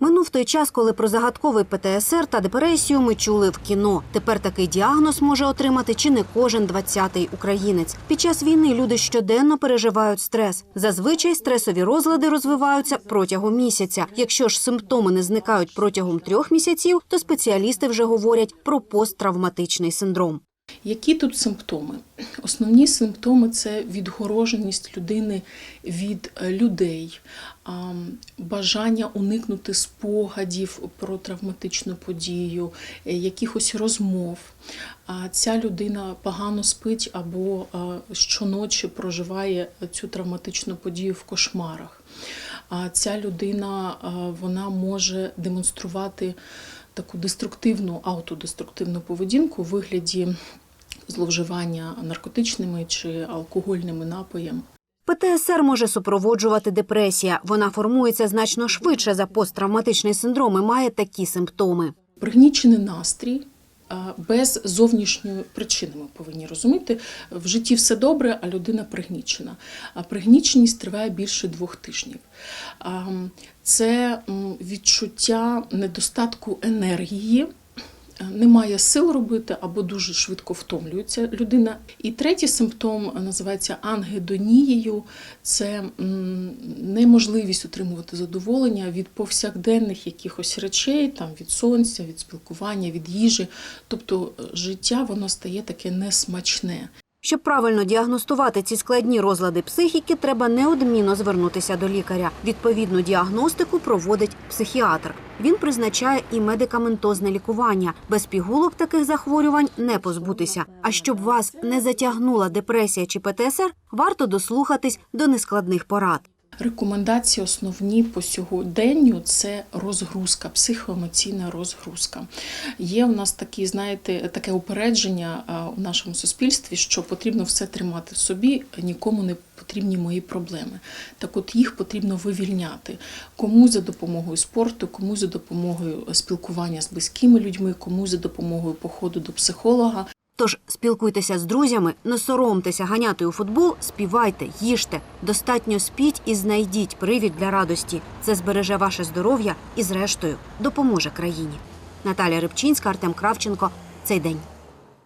Минув той час, коли про загадковий ПТСР та депресію ми чули в кіно. Тепер такий діагноз може отримати чи не кожен 20-й українець. Під час війни люди щоденно переживають стрес. Зазвичай стресові розлади розвиваються протягом місяця. Якщо ж симптоми не зникають протягом трьох місяців, то спеціалісти вже говорять про посттравматичний синдром. Які тут симптоми? Основні симптоми це відгороженість людини від е, людей, бажання уникнути спогадів про травматичну подію, е, якихось розмов. Ця людина погано спить або е, щоночі проживає цю травматичну подію в кошмарах. Ця людина вона може демонструвати таку деструктивну, автодеструктивну поведінку у вигляді зловживання наркотичними чи алкогольними напоями. ПТСР може супроводжувати депресія. Вона формується значно швидше за посттравматичний синдром і має такі симптоми. Пригнічений настрій. Без зовнішньої причини ми повинні розуміти, в житті все добре, а людина пригнічена. А пригніченість триває більше двох тижнів. Це відчуття недостатку енергії, немає сил робити або дуже швидко втомлюється людина. І третій симптом називається ангедонією. Це неможливість отримувати задоволення від повсякденних якихось речей, там від сонця, від спілкування, від їжі. Тобто е, життя воно стає таке несмачне. Щоб правильно діагностувати ці складні розлади психіки, треба неодмінно звернутися до лікаря. Відповідну діагностику проводить психіатр. Він призначає і медикаментозне лікування. Без пігулок таких захворювань не позбутися. А щоб вас не затягнула депресія чи ПТСР, варто дослухатись до нескладних порад. Рекомендації основні по сьогоденню це розгрузка, психоемоційна розгрузка. Є у нас такі, знаєте, таке упередження у нашому суспільстві, що потрібно все тримати в собі, нікому не потрібні мої проблеми. Так от їх потрібно вивільняти. Комусь за допомогою спорту, комусь за допомогою спілкування з близькими людьми, комусь за допомогою походу до психолога. Тож спілкуйтеся з друзями, не соромтеся ганяти у футбол, співайте, їжте. Достатньо спіть і знайдіть привід для радості. Це збереже ваше здоров'я і, зрештою, допоможе країні. Наталя Рибчинська, Артем Кравченко. Цей день.